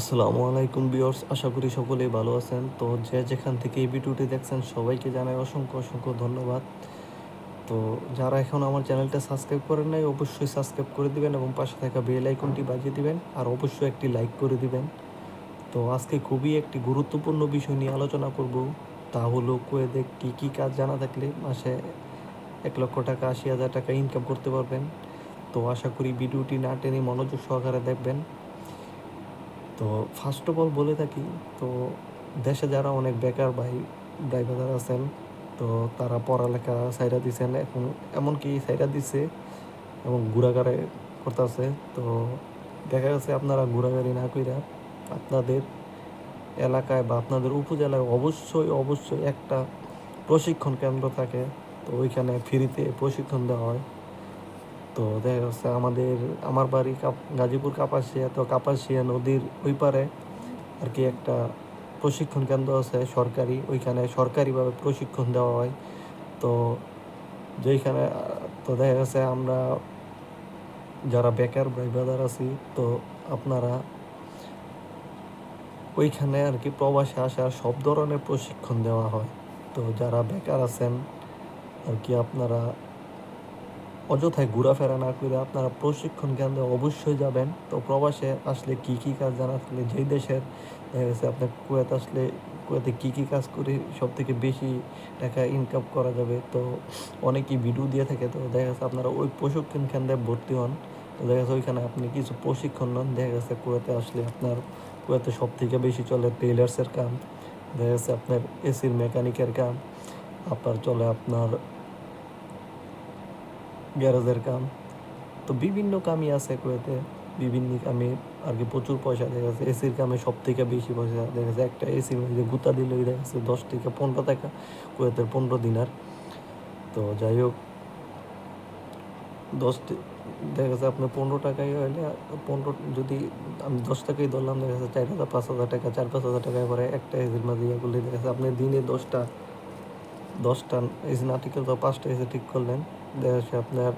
আসসালামু আলাইকুম বিয়র্স আশা করি সকলেই ভালো আছেন। তো যে যেখান থেকে এই ভিডিওটি দেখছেন, সবাইকে জানাই অসংখ্য অসংখ্য ধন্যবাদ। তো যারা এখন আমার চ্যানেলটা সাবস্ক্রাইব করেন নাই, অবশ্যই সাবস্ক্রাইব করে দিবেন এবং পাশে থাকা বেল আইকনটি বাজিয়ে দিবেন, আর অবশ্যই একটি লাইক করে দিবেন। তো আজকে খুবই একটি গুরুত্বপূর্ণ বিষয় নিয়ে আলোচনা করব। তা হলো, কুয়েতে কী কী কাজ জানা থাকলে মাসে এক লক্ষ টাকা, আশি হাজার টাকা ইনকাম করতে পারবেন। তো আশা করি ভিডিওটি না টেনে মনোযোগ সহকারে দেখবেন। তো ফার্স্ট অফ অল বলে থাকি, তো দেশে যারা অনেক বেকার ভাই ব্রাদার আছেন, তো তারা পড়ালেখা সাইডা দিছেন। এখন এমনকি সাইডা দিছে এবং ঘোরাঘাড়ে করতেছে। তো দেখা গেছে আপনারা ঘোরাঘাড়ি না কইরা আপনাদের এলাকায় বা আপনাদের উপজেলায় অবশ্যই অবশ্যই একটা প্রশিক্ষণ কেন্দ্র থাকে। তো ওইখানে ফ্রিতে প্রশিক্ষণ দেওয়া হয়। তো দেখা যাচ্ছে আমাদের, আমার বাড়ি গাজীপুর কাপাসিয়া, তো কাপাসিয়া নদীর ওই পারে আর কি একটা প্রশিক্ষণ কেন্দ্র আছে সরকারি, ওইখানে সরকারিভাবে প্রশিক্ষণ দেওয়া হয়। তো যেইখানে, তো দেখা গেছে আমরা যারা বেকার ভাই ব্রাদার আছি, তো আপনারা ওইখানে আর কি প্রবাসে আসা সব ধরনের প্রশিক্ষণ দেওয়া হয়। তো যারা বেকার আছেন আর কি আপনারা অযথায় ঘোরাফেরা না করে আপনারা প্রশিক্ষণ কেন্দ্রে অবশ্যই যাবেন। তো প্রবাসে আসলে কি কি কাজ জানা থাকলে, যেই দেশের গেছে আপনার কুয়েত আসলে, কুয়েতে কী কী কাজ করে সব থেকে বেশি টাকা ইনকাম করা যাবে, তো অনেকেই ভিডিও দিয়ে থাকে, তো দেখা গেছে আপনারা ওই প্রশিক্ষণ কেন্দ্রে ভর্তি হন। তো দেখা গেছে ওইখানে আপনি কিছু প্রশিক্ষণ নেন, দেখা গেছে কুয়েতে আসলে আপনার, কুয়েতে সব থেকে বেশি চলে টেইলার্সের কাম, দেখা গেছে আপনার এসির মেকানিকের কাম আপনার চলে আপনার গ্যারেজের কাম। তো বিভিন্ন কামই আছে কুয়েতে। বিভিন্ন কামে আর কি প্রচুর পয়সা দেখা যাচ্ছে। এসির কামে সব থেকে বেশি পয়সা দেখা যাচ্ছে। একটা এসির মধ্যে গুতা দিলে দেখা যাচ্ছে দশ থেকে পনেরো টাকা কুয়েতের পনেরো দিনার। তো যাই হোক দশটি দেখা যাচ্ছে আপনার পনেরো টাকাই হলে পনেরো, যদি আমি দশ টাকাই ধরলাম, দেখা যাচ্ছে চার হাজার, পাঁচ হাজার টাকা, চার পাঁচ হাজার টাকায় পরে একটা এসির মাঝে ইয়ে করলে দেখা যাচ্ছে আপনি দিনে দশটা দশটা এসি না ঠিক করলে পাঁচটা এসি ঠিক করলেন। দেখা যাচ্ছে আপনার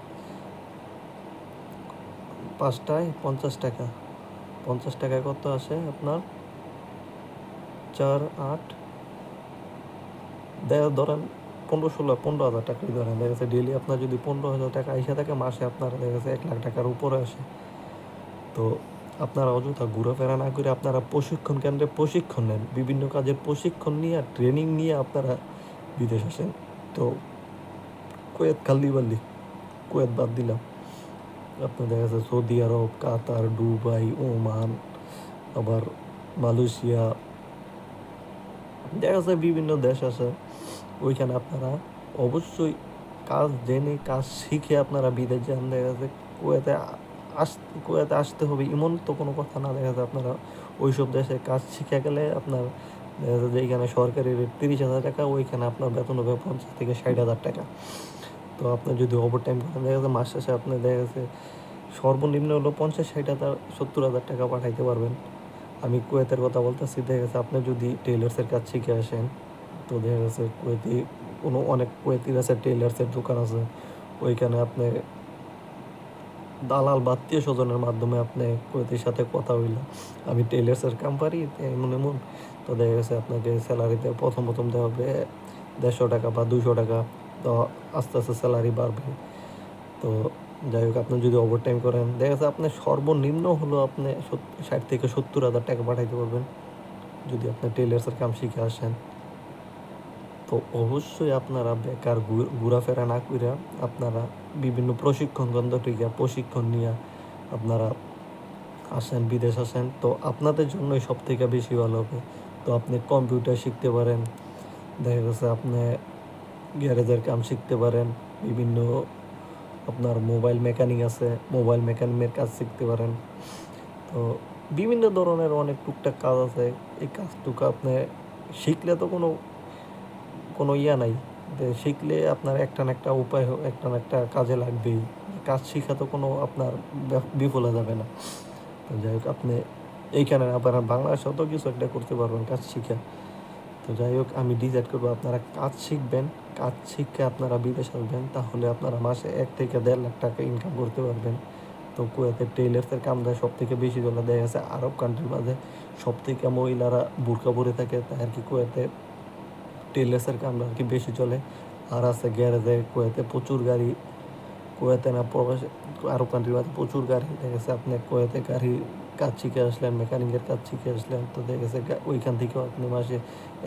পাঁচটায় পঞ্চাশ টাকা। পঞ্চাশ টাকায় কত আসে আপনার? চার, আট। দেখা ধরেন পনেরো ষোলো, পনেরো হাজার টাকাই ধরেন। দেখা যাচ্ছে ডেলি আপনার যদি পনেরো হাজার টাকা আইসা থাকে, মাসে আপনার দেখা যাচ্ছে এক লাখ টাকার উপরে আসে। তো আপনারা অযথা ঘোরাফেরা না করে আপনারা প্রশিক্ষণ কেন্দ্রে প্রশিক্ষণ নেন। বিভিন্ন কাজের প্রশিক্ষণ নিয়ে ট্রেনিং নিয়ে আপনারা বিদেশ আসেন তো কুয়েত খাল্লি বাল্লি কুয়েত বাদ দিলাম। আপনার দেখা যাচ্ছে Saudi Arab, Qatar, Dubai, Oman, আবার মালয়েশিয়া। দেখা যাচ্ছে বিভিন্ন দেশ আছে ওইখানে আপনারা অবশ্যই কাজ জেনে, কাজ শিখে আপনারা বিদেশ যান। দেখা যাচ্ছে কুয়েতে আস, কুয়েতে আসতে হবে এমন তো কোনো কথা না। দেখা যাচ্ছে আপনারা ওইসব দেশে কাজ শিখে গেলে আপনার দেখা যাচ্ছে এখানে সরকারি রেট তিরিশ হাজার টাকা, ওইখানে আপনার বেতন হবে পঞ্চাশ থেকে ষাট হাজার টাকা। তো আপনি যদি ওভার টাইম করেন, দেখা যাচ্ছে মাস শেষে আপনি দেখা যাচ্ছে সর্বনিম্ন হলো পঞ্চাশ, ষাট হাজার, সত্তর হাজার টাকা পাঠাইতে পারবেন। আমি কুয়েতের কথা বলতেছি, দেখা গেছে আপনি যদি টেইলার্সের কাজ শিখে আসেন, তো দেখা গেছে কুয়েতি, কোনো অনেক কুয়েতির আছে টেইলার্সের দোকান আছে, ওইখানে আপনি দালাল বা আত্মীয় স্বজনের মাধ্যমে আপনি কুয়েতির সাথে কথা হইল। আমি টেইলার্সের কাম পারি এমন এমন। তো দেখা গেছে আপনাকে স্যালারিতে প্রথম প্রথম দেওয়া হবে দেড়শো টাকা বা দুশো টাকা। তো আস্তে আস্তে স্যালারি বাড়বে। তো যাই হোক, আপনি যদি ওভার টাইম করেন, দেখা যাচ্ছে আপনি সর্বনিম্ন হলো আপনি ষাট থেকে সত্তর হাজার টাকা পাঠাইতে পারবেন। যদি আপনি টেইলার্সের কাম শিখে আসেন। তো অবশ্যই আপনারা বেকার ঘোরাফেরা না করে আপনারা বিভিন্ন প্রশিক্ষণ কেন্দ্র থেকে প্রশিক্ষণ নিয়ে আপনারা আসেন, বিদেশ আসেন। তো আপনাদের জন্যই সব থেকে বেশি ভালো হবে। তো আপনি কম্পিউটার শিখতে পারেন, দেখা গেছে আপনি গ্যারেজের কাম শিখতে পারেন, বিভিন্ন আপনার মোবাইল মেকানিক আছে, মোবাইল মেকানিকের কাজ শিখতে পারেন। তো বিভিন্ন ধরনের অনেক টুকটাক কাজ আছে। এই কাজটুকু আপনি শিখলে তো কোনো কোনো ইয়া নাই। শিখলে আপনার একটা না একটা উপায় একটা না একটা কাজে লাগবেই। কাজ শিখা তো কোনো আপনার বিফলে যাবে না। তো যাই হোক, আপনি এইখানে আবার বাংলাদেশেও তো কিছু একটা করতে পারবেন কাজ শিখা। তো যাই হোক, আমি ডিসাইড করব আপনারা কাজ শিখবেন। কাজ শিখে আপনারা বিদেশ আসবেন, তাহলে আপনারা মাসে এক থেকে দেড় লাখ টাকা ইনকাম করতে পারবেন। তো কুয়েতে টেইলার্সের কাম দেয় সব থেকে বেশি চলে দেখা গেছে আরব কান্ট্রির মাঝে সব থেকে মহিলারা বুরকা পরে থাকে, তাই আর কি কুয়েতে টেইলার্সের কাম আর কি বেশি চলে। আর আছে গ্যারেজে কুয়েতে প্রচুর গাড়ি, কুয়েতে না প্রবাসে আরব কান্ট্রির মাঝে প্রচুর গাড়ি। দেখা গেছে আপনি কুয়েতে গাড়ি কাজ শিখে আসলেন মেকানিকের কাজ শিখে আসলেন, তো দেখা গেছে ওইখান থেকেও আপনি মাসে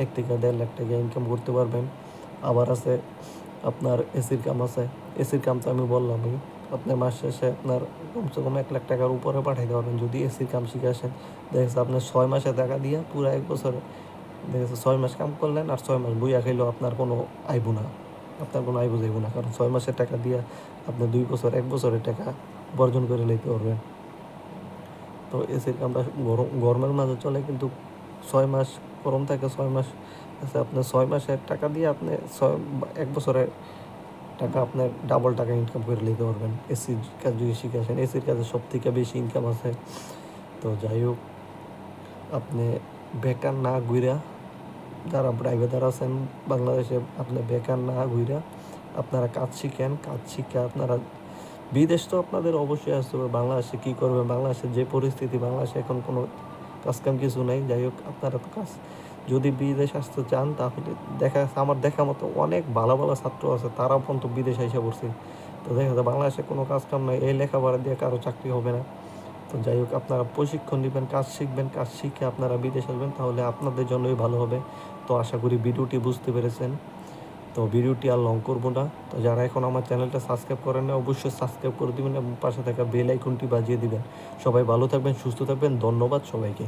এক থেকে দেড় লাখ টাকা ইনকাম করতে পারবেন। আবার আছে আপনার এসির কাম আছে। এসির কাম তো আমি বললামই আপনার মাস শেষে আপনার কমসে কম এক লাখ টাকার উপরে পাঠাইতে পারবেন। যদি এসির কাম শিখে আসেন, দেখা যাচ্ছে আপনার ছয় মাসে টাকা দিয়ে পুরো এক বছরে দেখা যাচ্ছে ছয় মাস কাম করলেন আর ছয় মাস বইয়া খাইলেও আপনার কোনো আইব না। আপনার কোনো আইব যাইব না, কারণ ছয় মাসের টাকা দিয়ে আপনি দুই বছর, এক বছরের টাকা বর্জন করে নিতে পারবেন। তো এসির কামটা গরম, গরমের মাঝে চলে, কিন্তু ছয় মাস গরম থাকে, ছয় মাস আছে আপনার ছয় মাসের টাকা দিয়ে আপনি ছয়, এক বছরের টাকা আপনার ডাবল টাকা ইনকাম করে নিতে পারবেন। এসির কাজ যদি শিখে আসেন এসির কাজে সব থেকে বেশি ইনকাম আছে। তো যাই হোক, আপনি বেকার না ঘুরা যারা ড্রাইভার আছেন, বাংলাদেশে আপনি বেকার না ঘুরা আপনারা কাজ শিখেন, কাজ শিখে আপনারা বিদেশ তো আপনাদের অবশ্যই আসতে হবে, বাংলাদেশে কী করবেন, বাংলাদেশের যে পরিস্থিতি, বাংলাদেশে এখন কোনো কাজকাম কিছু নেই, যাই হোক, আপনারা তো কাজ, যদি বিদেশ আসতে চান তাহলে দেখা আমার দেখা মতো অনেক ভালো ভালো ছাত্র আছে, তারাও পর্যন্ত বিদেশে এসে পড়ছে। তো দেখা যাচ্ছে বাংলাদেশে কোনো কাজ কাম নাই, এই লেখাপড়া দিয়ে কারও চাকরি হবে না। তো যাই হোক, আপনারা প্রশিক্ষণ নেবেন, কাজ শিখবেন, কাজ শিখে আপনারা বিদেশ আসবেন, তাহলে আপনাদের জন্যই ভালো হবে। তো আশা করি ভিডিওটি বুঝতে পেরেছেন। তো ভিডিওটি আর লং করব না। তো যারা এখন আমার চ্যানেলটা সাবস্ক্রাইব করেন না অবশ্যই সাবস্ক্রাইব করে দেবেন এবং পাশে থাকা বেল আইকনটি বাজিয়ে দিবেন। সবাই ভালো থাকবেন, সুস্থ থাকবেন। ধন্যবাদ সবাইকে।